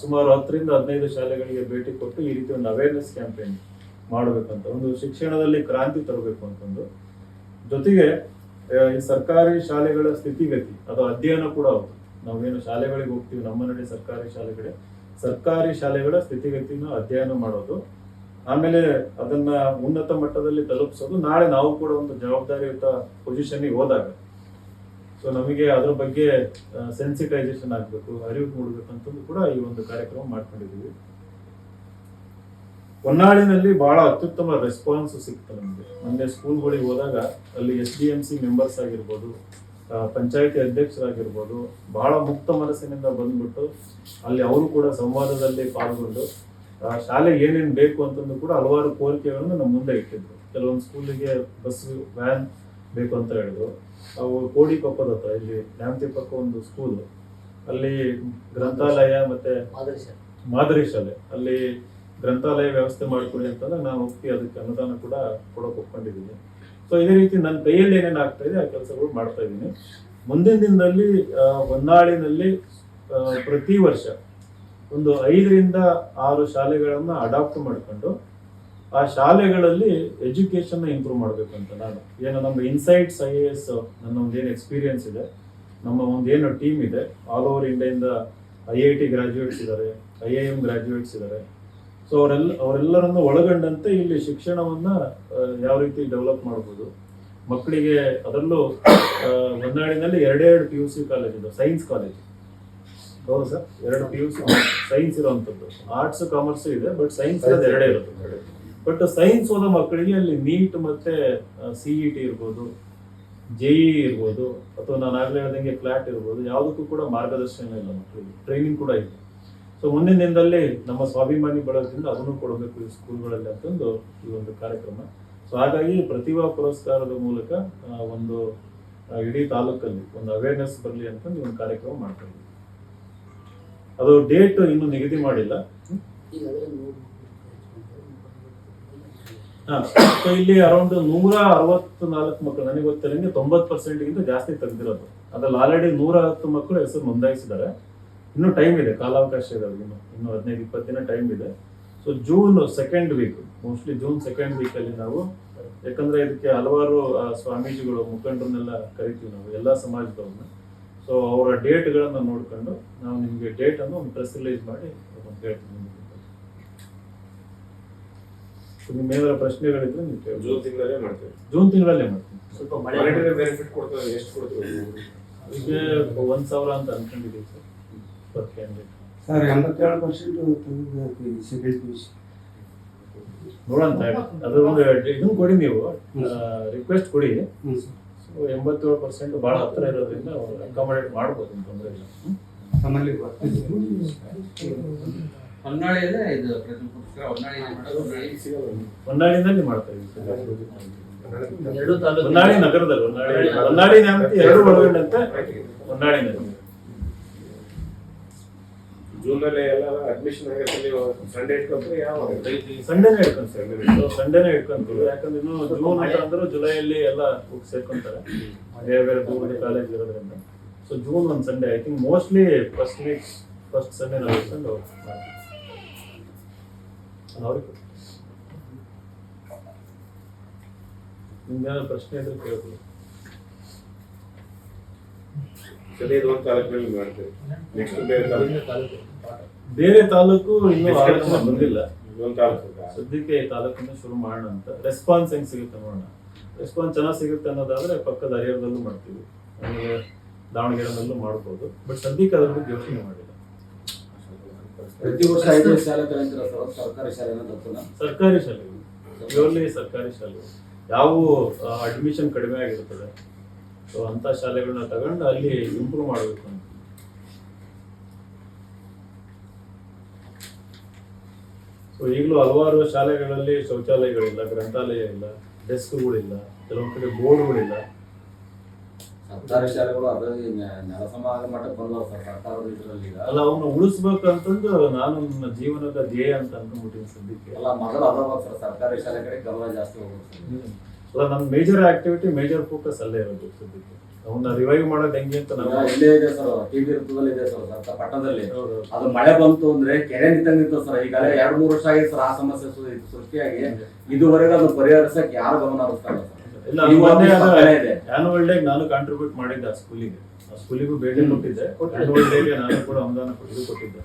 ಸುಮಾರು ಹತ್ತರಿಂದ ಹದಿನೈದು ಶಾಲೆಗಳಿಗೆ ಭೇಟಿ ಕೊಟ್ಟು ಈ ರೀತಿ ಒಂದು ಅವೇರ್ನೆಸ್ ಕ್ಯಾಂಪೇನ್ ಮಾಡಬೇಕಂತ ಒಂದು ಶಿಕ್ಷಣದಲ್ಲಿ ಕ್ರಾಂತಿ ತರಬೇಕು ಅಂತಂದು ಜೊತೆಗೆ ಈ ಸರ್ಕಾರಿ ಶಾಲೆಗಳ ಸ್ಥಿತಿಗತಿ ಅದು ಅಧ್ಯಯನ ಕೂಡ ಹೌದು. ನಾವೇನು ಶಾಲೆಗಳಿಗೆ ಹೋಗ್ತೀವಿ, ನಮ್ಮ ನಡೆ ಸರ್ಕಾರಿ ಶಾಲೆಗಳೇ. ಸರ್ಕಾರಿ ಶಾಲೆಗಳ ಸ್ಥಿತಿಗತಿನ ಅಧ್ಯಯನ ಮಾಡೋದು. ಆಮೇಲೆ ಅದನ್ನ ಉನ್ನತ ಮಟ್ಟದಲ್ಲಿ ತಲುಪಿಸೋದು. ನಾಳೆ ನಾವು ಕೂಡ ಒಂದು ಜವಾಬ್ದಾರಿಯುತ ಪೊಸಿಷನ್ಗೆ ಹೋದಾಗ ಸೊ ನಮಗೆ ಅದ್ರ ಬಗ್ಗೆ ಸೆನ್ಸಿಟೈಸೇಷನ್ ಆಗಬೇಕು, ಅರಿವು ಮೂಡಬೇಕು ಅಂತಂದು ಕೂಡ ಈ ಒಂದು ಕಾರ್ಯಕ್ರಮ ಮಾಡ್ಕೊಂಡಿದ್ದೀವಿ. ಹೊನ್ನಾಳಿನಲ್ಲಿ ಬಹಳ ಅತ್ಯುತ್ತಮ ರೆಸ್ಪಾನ್ಸ್ ಸಿಕ್ತು ನಮಗೆ. ಮೊನ್ನೆ ಸ್ಕೂಲ್ಗಳಿಗೆ ಹೋದಾಗ ಅಲ್ಲಿ S D M C members ಆಗಿರ್ಬೋದು ಪಂಚಾಯಿತಿ ಅಧ್ಯಕ್ಷರಾಗಿರ್ಬೋದು ಬಹಳ ಮುಕ್ತ ಮನಸ್ಸಿನಿಂದ ಬಂದ್ಬಿಟ್ಟು ಅಲ್ಲಿ ಅವರು ಕೂಡ ಸಂವಾದದಲ್ಲಿ ಪಾಲ್ಗೊಂಡು ಶಾಲೆ ಏನೇನು ಬೇಕು ಅಂತಂದು ಕೂಡ ಹಲವಾರು ಕೋರಿಕೆಗಳನ್ನು ನಮ್ಮ ಮುಂದೆ ಇಟ್ಟಿದ್ರು. ಕೆಲವೊಂದು ಸ್ಕೂಲಿಗೆ ಬಸ್ ವ್ಯಾನ್ ಬೇಕು ಅಂತ ಹೇಳಿದ್ರು. ಅವು ಕೋಡಿಕೊಪ್ಪದ ಹತ್ರ ಇಲ್ಲಿ ನ್ಯಾಮತಿ ಪಕ್ಕ ಒಂದು ಸ್ಕೂಲ್ ಅಲ್ಲಿ ಗ್ರಂಥಾಲಯ ಮತ್ತೆ ಮಾದರಿ ಶಾಲೆ. ಅಲ್ಲಿ ಗ್ರಂಥಾಲಯ ವ್ಯವಸ್ಥೆ ಮಾಡಿಕೊಡಿ ಅಂತಂದ್ರೆ ನಾನು ಒಪ್ಪಿ ಅದಕ್ಕೆ ಅನುದಾನ ಕೂಡ ಕೊಡೋಕೆ ಒಪ್ಕೊಂಡಿದ್ದೀನಿ. ಸೊ ಇದೇ ರೀತಿ ನನ್ನ ಕೈಯಲ್ಲಿ ಏನೇನು ಆಗ್ತಾ ಇದೆ ಆ ಕೆಲಸಗಳು ಮಾಡ್ತಾ ಇದ್ದೀನಿ. ಮುಂದಿನ ದಿನದಲ್ಲಿ ಹೊನ್ನಾಳಿನಲ್ಲಿ ಪ್ರತಿ ವರ್ಷ ಒಂದು ಐದರಿಂದ ಆರು ಶಾಲೆಗಳನ್ನು ಅಡಾಪ್ಟ್ ಮಾಡ್ಕೊಂಡು ಆ ಶಾಲೆಗಳಲ್ಲಿ ಎಜುಕೇಶನ್ ಇಂಪ್ರೂವ್ ಮಾಡಬೇಕು ಅಂತ ನಾನು. ಏನು ನಮ್ಮ ಇನ್ಸೈಟ್ಸ್ ಐ ಎ ಎಸ್ ನನ್ನ ಒಂದು ಏನು ಎಕ್ಸ್ಪೀರಿಯನ್ಸ್ ಇದೆ. ನಮ್ಮ ಒಂದು ಏನು ಟೀಮ್ ಇದೆ. ಆಲ್ ಓವರ್ ಇಂಡಿಯಾದಿಂದ ಐ ಐ ಟಿ ಗ್ರಾಜ್ಯುಯೇಟ್ಸ್ ಇದ್ದಾರೆ ಐ ಐ ಎಂ ಗ್ರಾಜ್ಯುಯೇಟ್ಸ್ ಇದ್ದಾರೆ. ಸೊ ಅವರೆಲ್ಲ, ಅವರೆಲ್ಲರನ್ನು ಒಳಗೊಂಡಂತೆ ಇಲ್ಲಿ ಶಿಕ್ಷಣವನ್ನ ಯಾವ ರೀತಿ ಡೆವಲಪ್ ಮಾಡ್ಬೋದು. ಮಕ್ಕಳಿಗೆ ಅದರಲ್ಲೂ ಹೊನ್ನಾಳಿನಲ್ಲಿ ಎರಡೆರಡು ಪಿ ಯು ಸಿ ಕಾಲೇಜ್ ಇದೆ ಸೈನ್ಸ್ ಕಾಲೇಜ್ ಹೌದು ಸರ್? ಎರಡು ಪಿ ಯು ಸಿ ಸೈನ್ಸ್ ಇರುವಂತದ್ದು ಆರ್ಟ್ಸ್ ಕಾಮರ್ಸ್ ಇದೆ ಬಟ್ ಸೈನ್ಸ್ ಎರಡೇ ಇರುತ್ತೆ. ಬಟ್ ಸೈನ್ಸ್ ಓದೋ ಮಕ್ಕಳಿಗೆ ಅಲ್ಲಿ ನೀಟ್ ಮತ್ತೆ ಸಿಇ ಟಿ ಇರ್ಬೋದು ಜೆಇ ಇರ್ಬೋದು, ಅಥವಾ ನಾನು ಆಗ್ಲೇ ಹೇಳ್ದಂಗೆ ಫ್ಲಾಟ್ ಇರ್ಬೋದು, ಯಾವುದಕ್ಕೂ ಕೂಡ ಮಾರ್ಗದರ್ಶನ ಇಲ್ಲ ಮಕ್ಕಳಿಗೆ. ಟ್ರೈನಿಂಗ್ ಕೂಡ ಇಲ್ಲ. ಸೊ ಮುಂದಿನ ದಿನದಲ್ಲಿ ನಮ್ಮ ಸ್ವಾಭಿಮಾನಿ ಬಳಗದಿಂದ ಅದನ್ನು ಕೊಡಬೇಕು ಈ ಸ್ಕೂಲ್ಗಳಲ್ಲಿ ಅಂತಂದು ಈ ಒಂದು ಕಾರ್ಯಕ್ರಮ. ಸೊ ಹಾಗಾಗಿ ಪ್ರತಿಭಾ ಪುರಸ್ಕಾರದ ಮೂಲಕ ಒಂದು ಇಡೀ ತಾಲೂಕಲ್ಲಿ ಒಂದು ಅವೇರ್ನೆಸ್ ಬರಲಿ ಅಂತ ಒಂದು ಕಾರ್ಯಕ್ರಮ ಮಾಡ್ತಾ ಅದು ಡೇಟ್ ಇನ್ನು ನಿಗದಿ ಮಾಡಿಲ್ಲ. ಇಲ್ಲಿ ಅರೌಂಡ್ ನೂರ ಅರವತ್ತು ನಾಲ್ಕು ಮಕ್ಕಳು ನನಗೆ ಗೊತ್ತಿರಂಗೆ ತೊಂಬತ್ತು ಪರ್ಸೆಂಟ್ ಗಿಂತ ಜಾಸ್ತಿ ತೆಗೆದಿರೋದು. ಅದ್ರಲ್ಲಿ ಆಲ್ರೆಡಿ ನೂರ ಹತ್ತು ಮಕ್ಕಳು ಹೆಸರು ನೋಂದಾಯಿಸಿದ್ದಾರೆ. ಇನ್ನು ಟೈಮ್ ಇದೆ ಕಾಲಾವಕಾಶ ಇದೆ ಅವ್ರಿಗೆ ಇನ್ನು. ಇನ್ನು ಹದಿನೈದು ಇಪ್ಪತ್ತು ದಿನ ಟೈಮ್ ಇದೆ. So June second week mostly June second week ಅಲ್ಲಿ ನಾವು ಯಾಕಂದ್ರೆ ಇದಕ್ಕೆ ಹಲವಾರು ಆ, ಸ್ವಾಮೀಜಿಗಳು ಮುಖಂಡರನ್ನೆಲ್ಲ ಕರಿತೀವಿ ನಾವು ಎಲ್ಲ ಸಮಾಜದವ್ರನ್ನ. ಸೊ ಅವರ ಡೇಟ್ಗಳನ್ನ ನೋಡ್ಕೊಂಡು ನಾವು ನಿಮ್ಗೆ ಡೇಟ್ ಅನ್ನು ಒಂದು ಪ್ರೆಸ್ ರಿಲೀಸ್ ಮಾಡಿ ಹೇಳ್ತೀನಿ ನಿಮ್ಗೆ. So, ನಿಮ್ಮ ಏನಾರ ಪ್ರಶ್ನೆಗಳಿದ್ರೆ ನೀವು ಕೇಳಿ. ಜೂನ್ ತಿಂಗಳಲ್ಲೇ ಮಾಡ್ತೀವಿ. ಜೂನ್ ತಿಂಗಳಲ್ಲೇ ಮಾಡ್ತೀವಿ. ಸ್ವಲ್ಪ ಮಾನಿಟರಿ ಬೆನಿಫಿಟ್ ಕೊಡ್ತೇವೆ ಎಷ್ಟು ಕೊಡ್ತೀವಿ? ಈಗ ಒಂದ್ ಸಾವಿರ ಅಂತ ಅನ್ಕೊಂಡಿದ್ದೀವಿ ಸರ್. ಕ್ಯಾಂಡಿಡೇಟ್ ಸರ್ ಎಂಬತ್ತೇಳು ಪರ್ಸೆಂಟ್ ತೆಗೆದು ಸೆಕೆಂಡ್ ಪಿ ಯು ಸಿ ನೋಡೋಣ ತಗೊಳ್ಳಿ. ಅದು ಒಂದು ಇದನ್ನು ಕೊಡಿ ನೀವು ರಿಕ್ವೆಸ್ಟ್ ಕೊಡಿ. ಸೊ ಎಂಬತ್ತೇಳು ಪರ್ಸೆಂಟ್ ಭಾಳ ಹತ್ರ ಇರೋದ್ರಿಂದ ಅಕಾಮಡೇಟ್ ಮಾಡ್ಬೋದು ಅಂತ ತೊಂದರೆ ಇಲ್ಲ? ನಮ್ಮಲ್ಲಿ ಹೊನ್ನಾಳಿಯಲ್ಲೇ ಇದು ಪ್ರತಿ ಪುಸ್ತಕ ಹೊನ್ನಾಳಿ ಹೊನ್ನಾಳಿನಲ್ಲಿ ಮಾಡ್ತಾ ಇದ್ದೀವಿ ಹೊನ್ನಾಳಿ ನಗರದಲ್ಲಿ ಹೊನ್ನಾಳಿ ಹೊನ್ನಾಳಿ ನ್ಯಾಮತಿ ಎರಡು ಒಳಗೊಂಡಂತೆ ಹೊನ್ನಾಳಿನಲ್ಲಿ ಜೂನ್ ಅಲ್ಲಿ ಎಲ್ಲ ಅಡ್ಮಿಷನ್ ಆಗತ್ತೆ ನೀವು ಸಂಡೇ ಇಟ್ಕೊಂಡ್ರೆ ಯಾವ ಸಂಡೇನೆ ಇಟ್ಕೊಂತೀವಿ ಸಂಡೇನೆ ಇಟ್ಕೊಂತೀವಿ. ಯಾಕಂದ್ರೆ ಇನ್ನು ಜೂನ್ ಅಂತ ಅಂದ್ರೆ ಜುಲೈಯಲ್ಲಿ ಎಲ್ಲ ಬುಕ್ ಸೇರ್ಕೊಂತಾರೆ. ಬೇರೆ ಬೇರೆ ದೂರದ ಕಾಲೇಜ್ ಇರೋದ್ರಿಂದ. ಸೊ ಜೂನ್ ಒಂದು Sunday I think mostly first week first Sunday ನಾವು ಇಟ್ಕೊಂಡು. ಅವ್ರಿಗೆ ನಿಮ್ಗೆ ಏನಾದ್ರು ಪ್ರಶ್ನೆ ಇದ್ರೆ ಕೇಳ್ಬೋದು ಸರಿ ಇದು ಒಂದು ತಾಲೂಕಿನಲ್ಲಿ ಮಾಡ್ತೀವಿ. ನೆಕ್ಸ್ಟ್ ಬೇರೆ ತಾಲೂಕು. ಬೇರೆ ತಾಲೂಕು. ಇನ್ನೂ ಆಲೋಚನೆ ಬಂದಿಲ್ಲ. ಒಂದು ತಾಲೂಕು ಸದ್ಯಕ್ಕೆ ಈ ತಾಲೂಕನ್ನ ಶುರು ಮಾಡೋಣ ಅಂತ. ರೆಸ್ಪಾನ್ಸ್ ಹೆಂಗ್ ಸಿಗುತ್ತೆ ನೋಡೋಣ. ರೆಸ್ಪಾನ್ಸ್ ಚೆನ್ನಾಗಿ ಸಿಗುತ್ತೆ ಅನ್ನೋದಾದ್ರೆ ಪಕ್ಕದ ಹರಿಹರದಲ್ಲೂ ಮಾಡ್ತೀವಿ. ಆಮೇಲೆ ದಾವಣಗೆರೆನಲ್ಲೂ ಮಾಡ್ಬೋದು. ಬಟ್ ಸದ್ಯಕ್ಕೆ ಅದ್ರ ಬಗ್ಗೆ ಯೋಚನೆ ಮಾಡಿಲ್ಲ. ಪ್ರತಿ ವರ್ಷ ಐದು ಶಾಲೆ ಸರ್ಕಾರಿ ಶಾಲೆ ಸರ್ಕಾರಿ ಶಾಲೆಗಳು. ಪ್ಯೂರ್ಲಿ ಸರ್ಕಾರಿ ಶಾಲೆಗಳು. ಯಾವ ಅಡ್ಮಿಷನ್ ಕಡಿಮೆ ಆಗಿರ್ತದೆ ಸೊ ಅಂಥ ಶಾಲೆಗಳನ್ನ ತಗೊಂಡು ಅಲ್ಲಿ ಇಂಪ್ರೂವ್ ಮಾಡಬೇಕು ಅಂತ. ಸೊ ಈಗಲೂ ಹಲವಾರು ಶಾಲೆಗಳಲ್ಲಿ ಶೌಚಾಲಯಗಳಿಲ್ಲ ಗ್ರಂಥಾಲಯ ಇಲ್ಲ ಡೆಸ್ಕ್ಗಳಿಲ್ಲ ಕೆಲವೊಂದು ಕಡೆ ಬೋರ್ಡ್ಗಳಿಲ್ಲ. ಸರ್ಕಾರಿ ಶಾಲೆಗಳು ಅದರಲ್ಲಿ ನೆಲಸಮ ಆಗೋ ಮಟ್ಟಕ್ಕೆ ಬಂದವ ಸರ್ ಸರ್ಕಾರದ ಇದರಲ್ಲಿ ಈಗ. ಅಲ್ಲ ಅವನ್ನ ಉಳಿಸ್ಬೇಕಂತಂದು ನಾನು ನನ್ನ ಜೀವನದ ಧ್ಯೇಯ ಅಂತ ಅನ್ಕೊಂಡ್ಬಿಟ್ಟಿನಿ ಸದ್ಯಕ್ಕೆ. ಅಲ್ಲ ಮೊದಲು ಅದಾವ ಸರ್ ಸರ್ಕಾರಿ ಶಾಲೆ ಕಡೆ ಗಮನ ಜಾಸ್ತಿ ಹೋಗುತ್ತೆ ಅಲ್ಲ ನನ್ನ ಮೇಜರ್ ಆಕ್ಟಿವಿಟಿ ಮೇಜರ್ ಫೋಕಸ್ ಅಲ್ಲೇ ಇರೋದು ಸದ್ಯಕ್ಕೆ ಅವನ್ನ ರಿವೈವ್ ಮಾಡೋದು ಹೆಂಗೆ ಅಂತ ನಾವು ಇಲ್ಲೇ ಇದೆ ಸರ್ ಟಿವಿ ಋತುದಲ್ಲಿ ಇದೆ ಸರ್ ಅಂತ ಪಟ್ಟಣದಲ್ಲಿ. ಹೌದು. ಅದು ಮಳೆ ಬಂತು ಅಂದ್ರೆ ಕೆರೆ ನಿಂತಂಗ್ ನಿಂತು ಸರ್. ಈಗ ಎರಡು ಮೂರು ವರ್ಷ ಆಗಿದೆ ಸರ್ ಆ ಸಮಸ್ಯೆ ಸೃಷ್ಟಿಯಾಗಿ. ಇದುವರೆಗೂ ಅದು ಪರಿಹರಿಸಕ್ ಯಾರು ಗಮನ ಹರಿಸ್ತಾರೆ ಇಲ್ಲ ಆನ್ಯುವಲ್ ಡೇ ನಾನು ಕಾಂಟ್ರಿಬ್ಯೂಟ್ ಮಾಡಿದ್ದೆ ಆ ಸ್ಕೂಲಿಗೆ ಆ ಸ್ಕೂಲಿಗೂ ಭೇಟಿ ಕೊಟ್ಟಿದ್ದೆ. ಆನ್ಯುವಲ್ ಡೇಗೆ ನಾನು ಕೂಡ ಅನುದಾನ ಕೊಟ್ಟಿದ್ದು. ಕೊಟ್ಟಿದ್ದೆ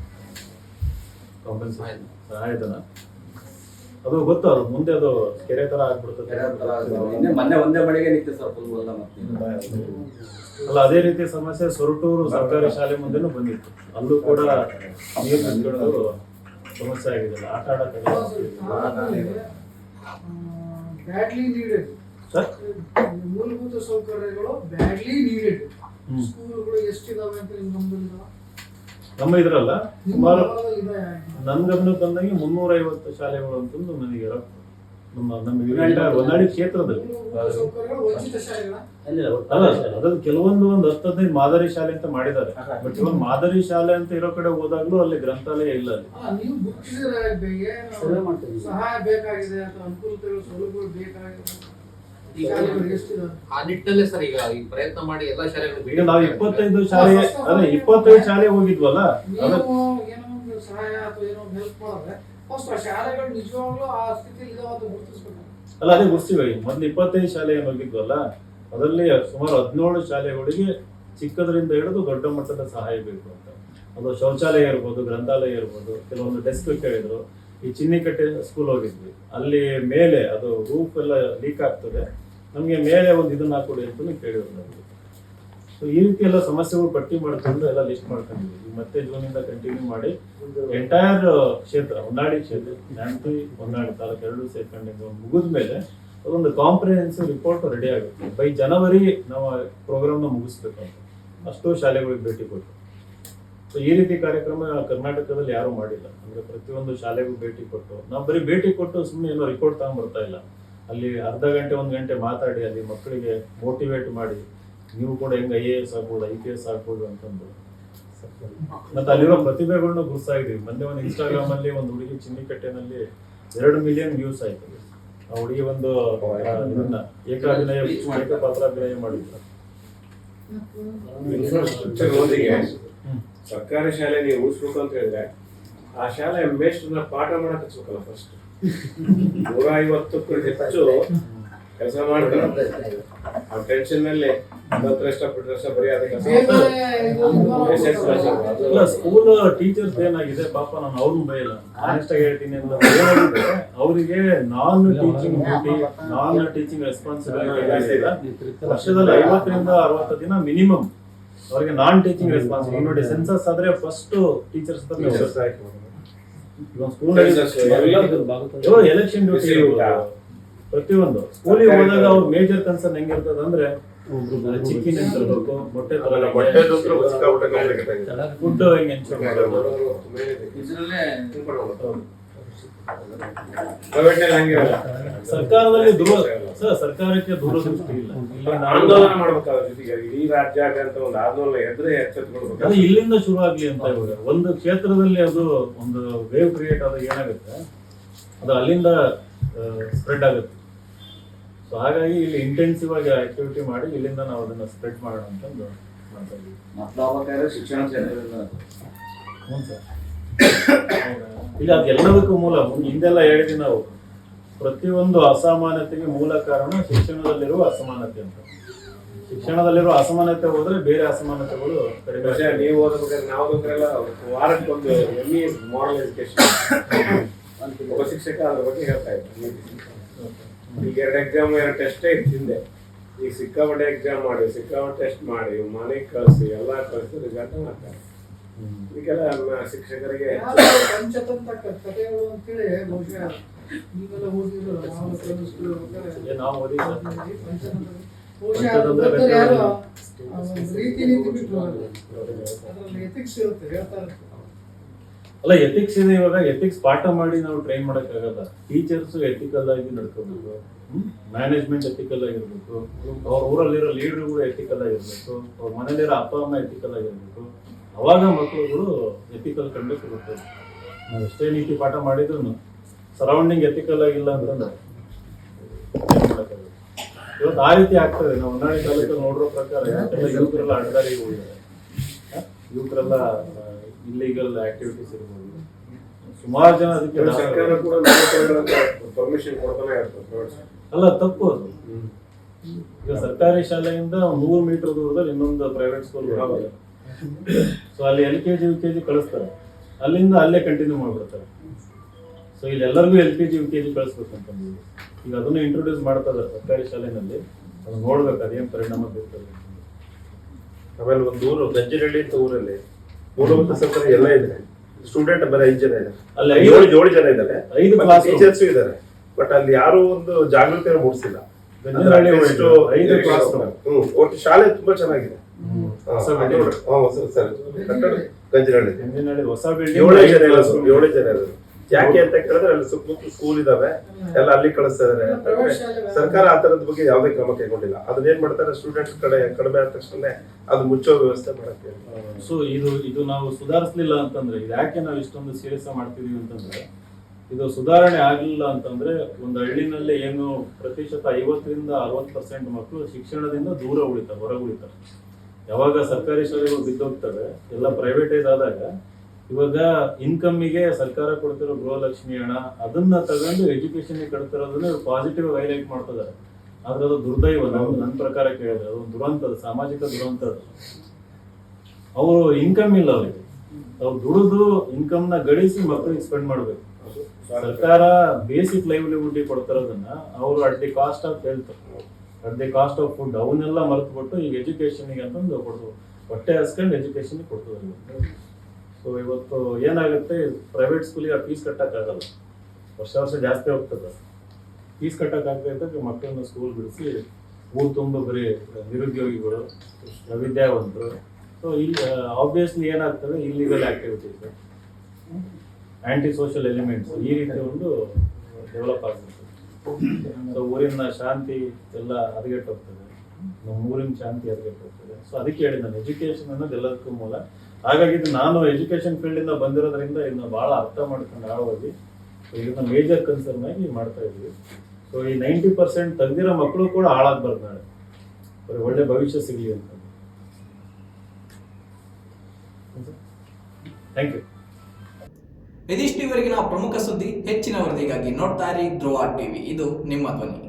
ಕಾಂಪನ್ಸೇಷನ್ ಸಹಾಯಧನ ಅದು ಗೊತ್ತು ಅದು ಮುಂದೆ ಅದು ಕೆರೆ ತರ ಆಗ್ಬಿಡ್ತದೆ ಇನ್ನೇ ಮೊನ್ನೆ ಒಂದೇ ಮಳೆಗೆ ನಿಂತು ಸರ್ ಫುಲ್ ಮತ್ತೆ. ಅಲ್ಲ ಅದೇ ರೀತಿ ಸಮಸ್ಯೆ ಸೊರಟೂರು ಸರ್ಕಾರಿ ಶಾಲೆ ಮುಂದೆನೂ ಬಂದಿತ್ತು. ಅಲ್ಲೂ ಕೂಡ ನೀರು ನಿಂತ್ಕೊಳ್ಳೋದು ಸಮಸ್ಯೆ ಆಗಿದೆ. ಆಟ ಆಡಕ್ಕೆ ಬ್ಯಾಡ್ಲಿ ನೀಡೆಡ್ ಸರ್? ಮೂಲಭೂತ ಸೌಕರ್ಯಗಳು ಬ್ಯಾಡ್ಲಿ ನೀಡೆಡ್. ಸ್ಕೂಲ್ಗಳು ಎಷ್ಟಿದಾವೆ ಅಂತ ನಿಮ್ಗೆ ಗಮನದಲ್ಲಿದಾವ? ನಮ್ಮ ಇದ್ರಲ್ಲ ಸುಮಾರು? ನನ್ನ ಗಮನಕ್ಕೆ ಬಂದಂಗೆ ಮುನ್ನೂರ ಐವತ್ತು ಶಾಲೆಗಳು ಅಂತಂದು ನನಗೆ ನಮ್ಮ ನಮ್ಮ ಹೊನ್ನಾಳಿ ಕ್ಷೇತ್ರದಲ್ಲಿ. ಮೂಲಭೂತ ವಂಚಿತ ಶಾಲೆಗಳ? ಅಲ್ಲ ಅದನ್ನು ಕೆಲವೊಂದು ಒಂದು ಹತ್ತು ಹದಿನೈದು ಮಾದರಿ ಶಾಲೆ ಅಂತ ಮಾಡಿದ್ದಾರೆ. ಬಟ್ ಇವಾಗ ಮಾದರಿ ಶಾಲೆ ಅಂತ ಇರೋ ಕಡೆ ಹೋದಾಗ್ಲೂ ಅಲ್ಲಿ ಗ್ರಂಥಾಲಯ ಇಲ್ಲ ಅಲ್ಲಿ. ಆ ನಿಟ್ಟಿನಲ್ಲೇ ಸರ್ ಈಗ ಈ ಪ್ರಯತ್ನ ಮಾಡಿ ಎಲ್ಲಾ ಶಾಲೆಗಳು ಈಗ ನಾವು ಇಪ್ಪತ್ತೈದು ಶಾಲೆ ಅಲ್ಲ ಇಪ್ಪತ್ತೈದು ಶಾಲೆ ಹೋಗಿದ್ವಲ್ಲ? ಅದ ನೀವು ಏನೋ ಒಂದು ಸಹಾಯ ಅಥವಾ ಏನೋ ಒಂದು ಹೆಲ್ಪ್ ಮಾಡಿದ್ರೆ ಫಸ್ಟ್ ಆ ಶಾಲೆಗಳು ನಿಜವಾಗ್ಲೂ ಆ ಸ್ಥಿತಿಯಲ್ಲಿ ಇದಾವ ಅಂತ ಗುರುತಿಸ್ಬೇಕು. ಅಲ್ಲ ಅದೇ ಗುರ್ಸಿವೆ ಮೊದ್ಲು ಇಪ್ಪತ್ತೈದು ಶಾಲೆ ಏನು ಹೋಗಿದ್ವಲ್ಲ ಅದರಲ್ಲಿ ಸುಮಾರು ಹದಿನೇಳು ಶಾಲೆಗಳಿಗೆ ಚಿಕ್ಕದರಿಂದ ಹಿಡಿದು ದೊಡ್ಡ ಮಟ್ಟದ ಸಹಾಯ ಬೇಕು ಅಂತ. ಅದು ಶೌಚಾಲಯ ಇರ್ಬೋದು ಗ್ರಂಥಾಲಯ ಇರ್ಬೋದು ಕೆಲವೊಂದು ಡೆಸ್ಕ್ ಕೇಳಿದ್ರು. ಈ ಚಿನ್ನಿಕಟ್ಟೆ ಸ್ಕೂಲ್ ಹೋಗಿದ್ವಿ. ಅಲ್ಲಿ ಮೇಲೆ ಅದು ರೂಫ್ ಎಲ್ಲ ಲೀಕ್ ಆಗ್ತದೆ. ನಮಗೆ ಮೇಲೆ ಒಂದು ಇದನ್ನ ಹಾಕೊಡಿ ಅಂತ ಕೇಳಿದ್ರು ನಮಗೆ. ಸೊ ಈ ರೀತಿ ಎಲ್ಲ ಸಮಸ್ಯೆಗಳು ಪಟ್ಟಿ ಮಾಡ್ಕೊಂಡು ಎಲ್ಲ ಲಿಸ್ಟ್ ಮಾಡ್ಕೊಂಡಿದ್ವಿ. ಮತ್ತೆ ಜೂನಿಂದ ಕಂಟಿನ್ಯೂ ಮಾಡಿ ಎಂಟೈರ್ ಕ್ಷೇತ್ರ ಹೊನ್ನಾಡಿ ಕ್ಷೇತ್ರ ನ್ಯಾಮತಿ ಹೊನ್ನಾಳಿ ತಾಲೂಕು ಎರಡು ಸೇರ್ಕೊಂಡು ಮುಗಿದ ಮೇಲೆ ಅದೊಂದು ಕಾಂಪ್ರಿಹೆನ್ಸಿವ್ ರಿಪೋರ್ಟ್ ರೆಡಿ ಆಗುತ್ತೆ. ಬೈ ಜನವರಿ ನಾವು ಪ್ರೋಗ್ರಾಮ್ನ ಮುಗಿಸ್ಬೇಕು ಅಂತ. ಅಷ್ಟು ಶಾಲೆಗಳಿಗೆ ಭೇಟಿ ಕೊಟ್ಟು ಸೊ ಈ ರೀತಿ ಕಾರ್ಯಕ್ರಮ ಕರ್ನಾಟಕದಲ್ಲಿ ಯಾರು ಮಾಡಿಲ್ಲ. ಅಂದ್ರೆ ಪ್ರತಿಯೊಂದು ಶಾಲೆಗೂ ಭೇಟಿ ಕೊಟ್ಟು, ನಾವು ಬರೀ ಭೇಟಿ ಕೊಟ್ಟು ಸುಮ್ಮನೆ ಏನೋ ರಿಪೋರ್ಟ್ ತಗೊಂಡ್ಬರ್ತಾ ಇಲ್ಲ. ಅಲ್ಲಿ ಅರ್ಧ ಗಂಟೆ, ಒಂದು ಗಂಟೆ ಮಾತಾಡಿ, ಅಲ್ಲಿ ಮಕ್ಕಳಿಗೆ ಮೋಟಿವೇಟ್ ಮಾಡಿ, ನೀವು ಕೂಡ ಹೆಂಗ್ ಐ ಎ ಎಸ್ ಆಗ್ಬೋದು ಐ ಪಿ ಎಸ್ ಆಗ್ಬೋದು ಅಂತಂದು. ಮತ್ತೆ ಅಲ್ಲಿರೋ ಪ್ರತಿಭೆಗಳನ್ನ ಗುರ್ಸಾಗಿದೀವಿ ಮೊನ್ನೆ ಒಂದು ಇನ್ಸ್ಟಾಗ್ರಾಮ್ ಅಲ್ಲಿ ಒಂದು ಹುಡುಗಿ ಚಿನ್ನಿಕಟ್ಟೆನಲ್ಲಿ ಎರಡು ಮಿಲಿಯನ್ ವ್ಯೂಸ್ ಆಯ್ತು. ಆ ಹುಡುಗಿ ಒಂದು ಏಕಾಭಿನಯ ಪಾತ್ರಾಭಿನಯ ಮಾಡಿದ್ರು. ಸರ್ಕಾರಿ ಶಾಲೆ ನೀವು ಉಳಿಸ್ಬೇಕು ಅಂತ ಹೇಳಿದ್ರೆ ಆ ಶಾಲೆ ಮೇಷ್ಟ್ರನ್ನ ಪಾಠ ಮಾಡಕ್ ಹಚ್ಬೇಕಲ್ಲ ಫಸ್ಟ್ ನೂರ ಐವತ್ತಕ್ಕೂ ಹೆಚ್ಚು ಕೆಲಸ ಮಾಡ್ತಾರೆ. ಆ ಟೆನ್ಷನ್ ಲಕ್ಷ ಬಿಟ್ಟು ಲಕ್ಷ ಬರೀ ಅದಕ್ಕೆ ಸ್ಕೂಲ್ ಟೀಚರ್ಸ್ ಏನಾಗಿದೆ? ಪಾಪ ನಾನು ಅವ್ರನ್ನ ಬೈಯಲ್ಲ ಆನೆಸ್ಟ್ ಆಗಿ ಹೇಳ್ತೀನಿ ಅಂತ ಅವರಿಗೆ non teaching duty non teaching responsibility ವರ್ಷದಲ್ಲಿ ಐವತ್ತರಿಂದ ಅರವತ್ತು ದಿನ ಮಿನಿಮಮ್ ಅವರಿಗೆ ನಾನ್ ಟೀಚಿಂಗ್ ರೆಸ್ಪಾನ್ಸಿಬಿಲಿಟಿ ನೋಡಿ ಸೆನ್ಸಸ್ ಆದ್ರೆ ಫಸ್ಟ್ ಟೀಚರ್ಸ್ ಎಲೆಕ್ಷನ್ ಡ್ಯೂಟಿ ಪ್ರತಿಯೊಂದು. ಸ್ಕೂಲಿಗೆ ಹೋದಾಗ ಅವ್ರ ಮೇಜರ್ ಕನ್ಸರ್ನ್ ಹೆಂಗಿರ್ತದೆ ಅಂದ್ರೆ ಚಿಕ್ಕಿನ ತರಬೇಕು ಮೊಟ್ಟೆ. ಫುಡ್ ಹೆಂಗ್ ಎನ್ಶೂರ್ ಮಾಡೋದು ಸರ್ಕಾರದಲ್ಲಿ ದೂರ ಸರ್ ಸರ್ಕಾರಕ್ಕೆ ದೂರದೃಷ್ಟಿ ಇಲ್ಲ. ಆಂದೋಲನ ಮಾಡ್ಬೇಕಾದ್ರೆ ಜೊತೆಗೆ ಇಡೀ ರಾಜ್ಯಾದ್ಯಂತ ಒಂದು ಆಂದೋಲನ ಎದ್ರೆ ಅದು ಎಚ್ಚೆತ್ಕೊಳ್ಬೇಕು ಇಲ್ಲಿಂದ ಶುರು ಆಗ್ಲಿ ಅಂತ ಇವಾಗ ಒಂದು ಕ್ಷೇತ್ರದಲ್ಲಿ ಅದು ಒಂದು ವೇವ್ ಕ್ರಿಯೇಟ್ ಆದಾಗ ಏನಾಗುತ್ತೆ? ಅದು ಅಲ್ಲಿಂದ ಸ್ಪ್ರೆಡ್ ಆಗುತ್ತೆ. ಸೊ ಹಾಗಾಗಿ ಇಲ್ಲಿ ಇಂಟೆನ್ಸಿವ್ ಆಗಿ ಆಕ್ಟಿವಿಟಿ ಮಾಡಿ ಇಲ್ಲಿಂದ ನಾವು ಅದನ್ನ ಸ್ಪ್ರೆಡ್ ಮಾಡೋಣ ಅಂತಂದು ಮಾತಾಡಿ ಮತ್ತೆ ಶಿಕ್ಷಣ ಹ್ಞೂ ಸರ್. ಇಲ್ಲ ಅದೆಲ್ಲದಕ್ಕೂ ಮೂಲ. ಹಿಂದೆಲ್ಲ ಹೇಳಿದ್ವಿ ನಾವು. ಪ್ರತಿಯೊಂದು ಅಸಮಾನತೆಗೆ ಮೂಲ ಕಾರಣ ಶಿಕ್ಷಣದಲ್ಲಿರುವ ಅಸಮಾನತೆ ಅಂತ. ಶಿಕ್ಷಣದಲ್ಲಿರುವ ಅಸಮಾನತೆ ಹೋದ್ರೆ ಬೇರೆ ಅಸಮಾನತೆಗಳು ಕಡಿಮೆ ನೀವು ಓದಬೇಕಾದ್ರೆ ನಾವು ಓದಬೇಕಾದ್ರೆ ವಾರಕ್ಕೊಂದು ಎಂ ಇ ಮಾಡಲ್ ಎಜುಕೇಶನ್ ಒಬ್ಬ ಶಿಕ್ಷಕ ಅದ್ರ ಬಗ್ಗೆ ಹೇಳ್ತಾ ಇದ್ರು. ಈಗ ಎರಡು ಎಕ್ಸಾಮ್ ಎರಡು ಟೆಸ್ಟೇ ಹಿಂದೆ. ಈಗ ಸಿಕ್ಕಾಪಟ್ಟೆ ಎಕ್ಸಾಮ್ ಮಾಡಿ ಸಿಕ್ಕಾಪಟ್ಟೆ ಟೆಸ್ಟ್ ಮಾಡಿ ಮನೆಗೆ ಕಳಿಸಿ ಎಲ್ಲ ಕಳಿಸಿ ರಿಸಲ್ಟ್ ಮಾಡ್ತಾರೆ. ಇದಕ್ಕೆಲ್ಲ ನಮ್ಮ ಶಿಕ್ಷಕರಿಗೆ ಯಾವ್ದೋ ಪಂಚತಂತ್ರ ಕ- ಕಥೆಗಳು ಅಂತೇಳಿ ಬಹುಶಃ ನೀವೆಲ್ಲ ಓದಿದ್ರು ನಾವು ಪ್ರೈಮರಿ ಸ್ಕೂಲ್ ನಾವು ಓದಿ ಪಂಚತಂತ್ರ. ಬಹುಶಃ ಪಂಚತಂತ್ರ ಯಾರು ಓದಿ. ಆ ಒಂದು ರೀತಿ ನೀತಿ ಬಿಟ್ಟು ಅದ್ರಲ್ಲಿ ಎಥಿಕ್ಸ್ ಇರುತ್ತೆ ಹೇಳ್ತಾ ಇರ್ತಾರೆ ಅಲ್ಲ ಎಥಿಕ್ಸ್ ಇದೆ ಇವಾಗ. ಎಥಿಕ್ಸ್ ಪಾಠ ಮಾಡಿ ನಾವು ಟ್ರೈನ್ ಮಾಡಕ್ಕಾಗಲ್ಲ. ಟೀಚರ್ಸ್ ಎಥಿಕಲ್ ಆಗಿ ನಡ್ಕೋಬೇಕು. ಮ್ಯಾನೇಜ್ಮೆಂಟ್ ಎಥಿಕಲ್ ಆಗಿರ್ಬೇಕು. ಅವ್ರ ಊರಲ್ಲಿರೋ ಲೀಡರ್ಗಳು ಎಥಿಕಲ್ ಆಗಿರ್ಬೇಕು. ಅವ್ರ ಮನೇಲಿರೋ ಅಪ್ಪ ಅಮ್ಮ ಎಥಿಕಲ್ ಆಗಿರ್ಬೇಕು. ಅವಾಗ ಮಕ್ಕಳುಗಳು ಎಥಿಕಲ್ ಕಂಡಕ್ಟ್ ಸಿಗುತ್ತೆ ನಾವು ಎಷ್ಟೇ ನೀತಿ ಪಾಠ ಮಾಡಿದ್ರು ಸರೌಂಡಿಂಗ್ ಎಥಿಕಲ್ ಆಗಿಲ್ಲ ಅಂತಂದ್ರೆ ಇವತ್ತು ಆ ರೀತಿ ಆಗ್ತದೆ. ನಾವು ಹೊನ್ನಾಳಿ ತಾಲೂಕಲ್ಲಿ ನೋಡಿರೋ ಪ್ರಕಾರ ಯುವಕರೆಲ್ಲ ಅಡ್ಡದಾರಿಗೆ ಹೋಗಿದ್ದಾರೆ? ಯುವಕರೆಲ್ಲ ಇಲ್ಲಿಗಲ್ ಆಕ್ಟಿವಿಟೀಸ್ ಇರ್ಬೋದು. ಸುಮಾರು ಜನ ಅದಕ್ಕೆ ಸರ್ಕಾರ ಕೂಡ ಪರ್ಮಿಷನ್ ಕೊಡ್ತಾನೆ ಇರ್ತದೆ ಅಲ್ಲ ತಪ್ಪು ಅದು. ಈಗ ಸರ್ಕಾರಿ ಶಾಲೆಯಿಂದ ನೂರು ಮೀಟರ್ ದೂರದಲ್ಲಿ ಇನ್ನೊಂದು ಪ್ರೈವೇಟ್ ಸ್ಕೂಲ್ ಸೊ ಅಲ್ಲಿ L K G U K G ಕಳಿಸ್ತಾರೆ. ಅಲ್ಲಿಂದ ಅಲ್ಲೇ ಕಂಟಿನ್ಯೂ ಮಾಡ್ಬಿಡ್ತಾರೆ. ಸೊ ಇಲ್ಲಿ ಎಲ್ಲರಿಗೂ L K G U K G ಕಳಿಸ್ಬೇಕಂತಂದು ಈಗ ಅದನ್ನು ಇಂಟ್ರೊಡ್ಯೂಸ್ ಮಾಡ್ತಾ ಇದ್ದಾರೆ ಸರ್ಕಾರಿ ಶಾಲೆಯಲ್ಲಿ ಅದು ನೋಡ್ಬೇಕು ಅದೇನು ಪರಿಣಾಮ ಬೀರ್ತದೆ. ಆಮೇಲೆ ಒಂದು ಊರು ಗಜ್ಜರಳ್ಳಿ ಅಂತ ಊರಲ್ಲಿ ಮೂಲಭೂತ ಸೌಕರ್ಯ ಎಲ್ಲ ಇದೆ. ಸ್ಟೂಡೆಂಟ್ ಬರೀ ಐದು ಜನ ಇದೆ ಅಲ್ಲಿ ಏಳು ಐದು ಏಳು ಜನ ಇದ್ದಾರೆ. ಐದು ಕ್ಲಾಸ್ ಟೀಚರ್ಸ್ ಇದ್ದಾರೆ. ಬಟ್ ಅಲ್ಲಿ ಯಾರು ಒಂದು ಜಾಗೃತಿ ಮೂಡಿಸಿಲ್ಲ. ಐದು ಕ್ಲಾಸ್ ಒಟ್ಟು ಶಾಲೆ ತುಂಬಾ ಚೆನ್ನಾಗಿದೆ. ಹೊಸ ಹೊಸ ಏಳೇ ಜನ ಇರೋದು ಏಳೇ ಜನ ಇರೋದು ಯಾಕೆ ಅಂತ ಕೇಳಿದ್ರೆ ಅಲ್ಲಿ ಸುತ್ತಮುತ್ತ ಸ್ಕೂಲ್ ಇದಾವೆ ಎಲ್ಲ ಅಲ್ಲಿ ಕಳಿಸ್ತಾ ಇದಾರೆ ಸರ್ಕಾರ ಆ ತರದ ಬಗ್ಗೆ ಯಾವುದೇ ಕ್ರಮ ಕೈಗೊಂಡಿಲ್ಲ ಅದನ್ನ ಏನ್ ಮಾಡ್ತಾರೆ ಸ್ಟೂಡೆಂಟ್ಸ್ ಕಡೆ ಕಡಿಮೆ ಆದ ತಕ್ಷಣ ಅದು ಮುಚ್ಚೋ ವ್ಯವಸ್ಥೆ ಮಾಡಕ್ಕೆ ಸೊ ಇದು ಇದು ನಾವು ಸುಧಾರಿಸ್ಲಿಲ್ಲ ಅಂತಂದ್ರೆ ಇದು ಯಾಕೆ ನಾವು ಇಷ್ಟೊಂದು ಸೀರಿಯಸ್ ಮಾಡ್ತಿದೀವಿ ಅಂತಂದ್ರೆ ಇದು ಸುಧಾರಣೆ ಆಗಲಿಲ್ಲ ಅಂತಂದ್ರೆ ಒಂದು ಹಳ್ಳಿನಲ್ಲಿ ಏನು ಪ್ರತಿಶತ ಐವತ್ತರಿಂದ ಅರವತ್ತು ಪರ್ಸೆಂಟ್ ಮಕ್ಕಳು ಶಿಕ್ಷಣದಿಂದ ದೂರ ಉಳಿತಾರೆ ಹೊರಗೆ ಉಳಿತಾರೆ ಯಾವಾಗ ಸರ್ಕಾರಿ ಶಾಲೆಗಳು ಬಿದ್ದೋಗ್ತವೆ ಎಲ್ಲ ಪ್ರೈವೇಟೈಸ್ ಆದಾಗ ಇವಾಗ ಇನ್ಕಮ್ಮಿಗೆ ಸರ್ಕಾರ ಕೊಡ್ತಿರೋ ಗೃಹಲಕ್ಷ್ಮಿ ಹಣ ಅದನ್ನ ತಗೊಂಡು ಎಜುಕೇಶನ್ ಕಟ್ತಿರೋದನ್ನ ಪಾಸಿಟಿವ್ ಹೈಲೈಟ್ ಮಾಡ್ತಿದ್ದಾರೆ. ಆದ್ರೆ ಅದು ದುರ್ದೈವ ನಾವು ನನ್ನ ಪ್ರಕಾರ ಕೇಳಿದ್ರೆ ಅದು ದುರಂತದ ದುರಂತ ಸಾಮಾಜಿಕ ದುರಂತ ಅದು ಅವರು ಇನ್ಕಮ್ ಇಲ್ಲ ಅವರಿಗೆ. ಅವ್ರು ದುಡಿದು ಇನ್ಕಮ್ನ ಗಳಿಸಿ ಮಕ್ಕಳಿಗೆ ಸ್ಪೆಂಡ್ ಮಾಡ್ಬೇಕು. ಸರ್ಕಾರ ಬೇಸಿಕ್ ಲೈವ್ಲಿಹುಡ್ ಕೊಡ್ತಿರೋದನ್ನ ಅವರು at the cost of health at the cost of food ಅವನ್ನೆಲ್ಲ ಮರೆತು ಬಿಟ್ಟು ಈಗ ಎಜುಕೇಶನ್ಗೆ ಅಂತಂದು ಕೊಡ್ತು ಹೊಟ್ಟೆ ಹಸ್ಕೊಂಡು ಎಜುಕೇಶನ್ ಅಲ್ಲಿ ಸೊ ಇವತ್ತು ಏನಾಗುತ್ತೆ? ಪ್ರೈವೇಟ್ ಸ್ಕೂಲಿಗೆ ಆ ಫೀಸ್ ಕಟ್ಟೋಕ್ಕಾಗಲ್ಲ. ವರ್ಷ ವರ್ಷ ಜಾಸ್ತಿ ಹೋಗ್ತದೆ. ಫೀಸ್ ಕಟ್ಟೋಕ್ಕಾಗ್ತಾ ಇದ್ದಾಗ ಮಕ್ಕಳನ್ನ ಸ್ಕೂಲ್ ಬಿಡಿಸಿ ಊರು ತುಂಬ ಬರೀ ನಿರುದ್ಯೋಗಿಗಳು, ವಿದ್ಯಾವಂತರು. ಸೊ ಇಲ್ಲಿ ಆಬ್ವಿಯಸ್ಲಿ ಏನಾಗ್ತದೆ? Illegal activities anti social elements ಈ ರೀತಿ ಒಂದು ಡೆವಲಪ್ ಆಗ್ತದೆ. ಸೊ ಊರಿನ ಶಾಂತಿ ಎಲ್ಲ ಹದಗೆಟ್ಟು ಹೋಗ್ತದೆ ನಮ್ಮ ಊರಿನ ಶಾಂತಿ ಹದಗೆಟ್ಟು ಹೋಗ್ತದೆ ಸೊ ಅದಕ್ಕೆ ಹೇಳಿ ನಾನು ಎಜುಕೇಶನ್ ಅನ್ನೋದು ಎಲ್ಲದಕ್ಕೂ ಮೂಲ. ಹಾಗಾಗಿ ಇದು ನಾನು ಎಜುಕೇಶನ್ ಫೀಲ್ಡ್ ಇಂದ ಬಂದಿರೋದ್ರಿಂದ ಇದನ್ನ ಬಹಳ ಅರ್ಥ ಮಾಡ್ಕೊಂಡು ಆಳವಾಗಿ ಇದನ್ನ ಮೇಜರ್ ಕನ್ಸರ್ನ್ ಆಗಿ ಮಾಡ್ತಾ ಇದ್ವಿ ಸೊ ಈ ನೈಂಟಿ ಪರ್ಸೆಂಟ್ ತೆಗ್ದಿರೋ ಮಕ್ಕಳು ಕೂಡ ಹಾಳಾಗ್ಬಾರ್ದು ನಾಳೆ. ಅವ್ರಿಗೆ ಒಳ್ಳೆ ಭವಿಷ್ಯ ಸಿಗಲಿ ಅಂತ. ಥ್ಯಾಂಕ್ ಯು ಇದಿಷ್ಟು ಇವರೆಗಿನ ಪ್ರಮುಖ ಸುದ್ದಿ ಹೆಚ್ಚಿನ ವರದಿಗಾಗಿ ನೋಡ್ತಾ ಇರಿ ಧ್ರುವ ಟಿವಿ. ಇದು ನಿಮ್ಮ ಧ್ವನಿ.